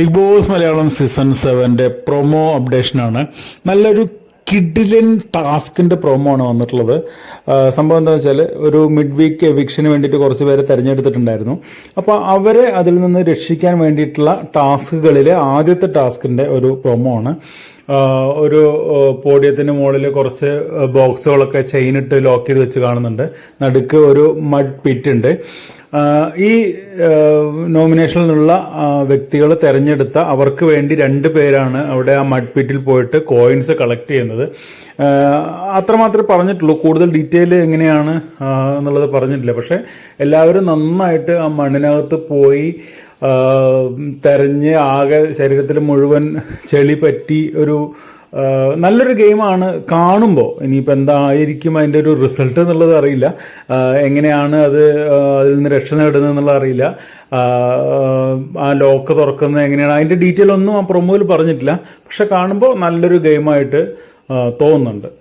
Big Boss Malayalam season സെവന്റെ promo അപ്ഡേഷനാണ്. നല്ലൊരു കിഡിലിൻ ടാസ്കിന്റെ പ്രൊമോ ആണ് വന്നിട്ടുള്ളത് സംഭവം എന്താ വെച്ചാൽ ഒരു മിഡ് വീക്ക് എവിക്ഷന് വേണ്ടിയിട്ട് കുറച്ച് പേരെ തിരഞ്ഞെടുത്തിട്ടുണ്ടായിരുന്നു. അപ്പോൾ അവരെ അതിൽ നിന്ന് രക്ഷിക്കാൻ വേണ്ടിയിട്ടുള്ള ടാസ്കുകളിലെ ആദ്യത്തെ ടാസ്കിന്റെ ഒരു പ്രൊമോ ആണ് ഒരു പോഡിയത്തിന് മുകളിൽ കുറച്ച് ബോക്സുകളൊക്കെ ചെയിനിട്ട് ലോക്ക് ചെയ്ത് വെച്ച് കാണുന്നുണ്ട്. നടുക്ക് ഒരു മഡ് പിറ്റ് ഉണ്ട്. ഈ നോമിനേഷനിൽ നിന്നുള്ള വ്യക്തികൾ തിരഞ്ഞെടുത്ത അവർക്ക് വേണ്ടി രണ്ട് പേരാണ് അവിടെ ആ മഡ് പിറ്റിൽ പോയിട്ട് കോയിൻസ് കളക്ട് ചെയ്യുന്നത്. അത്രമാത്രം അത്രമാത്രമേ പറഞ്ഞിട്ടുള്ളൂ. കൂടുതൽ ഡീറ്റെയിൽ എങ്ങനെയാണ് എന്നുള്ളത് പറഞ്ഞിട്ടില്ല. പക്ഷെ എല്ലാവരും നന്നായിട്ട് ആ മണ്ണിനകത്ത് പോയി തെരഞ്ഞ് ആകെ ശരീരത്തിൽ മുഴുവൻ ചെളി പറ്റി ഒരു നല്ലൊരു ഗെയിമാണ് കാണുമ്പോൾ ഇനിയിപ്പോൾ എന്തായിരിക്കും അതിന്റെ ഒരു റിസൾട്ട് എന്നുള്ളത് അറിയില്ല. എങ്ങനെയാണ് അത് അതിൽ നിന്ന് രക്ഷ നേടുന്നത് എന്നുള്ളത് അറിയില്ല. ആ ലോക്ക് തുറക്കുന്നത് എങ്ങനെയാണ്? അതിന്റെ ഡീറ്റെയിൽ ഒന്നും ആ പ്രൊമോയിൽ പറഞ്ഞിട്ടില്ല. പക്ഷെ കാണുമ്പോൾ നല്ലൊരു ഗെയിമായിട്ട് തോന്നുന്നുണ്ട്.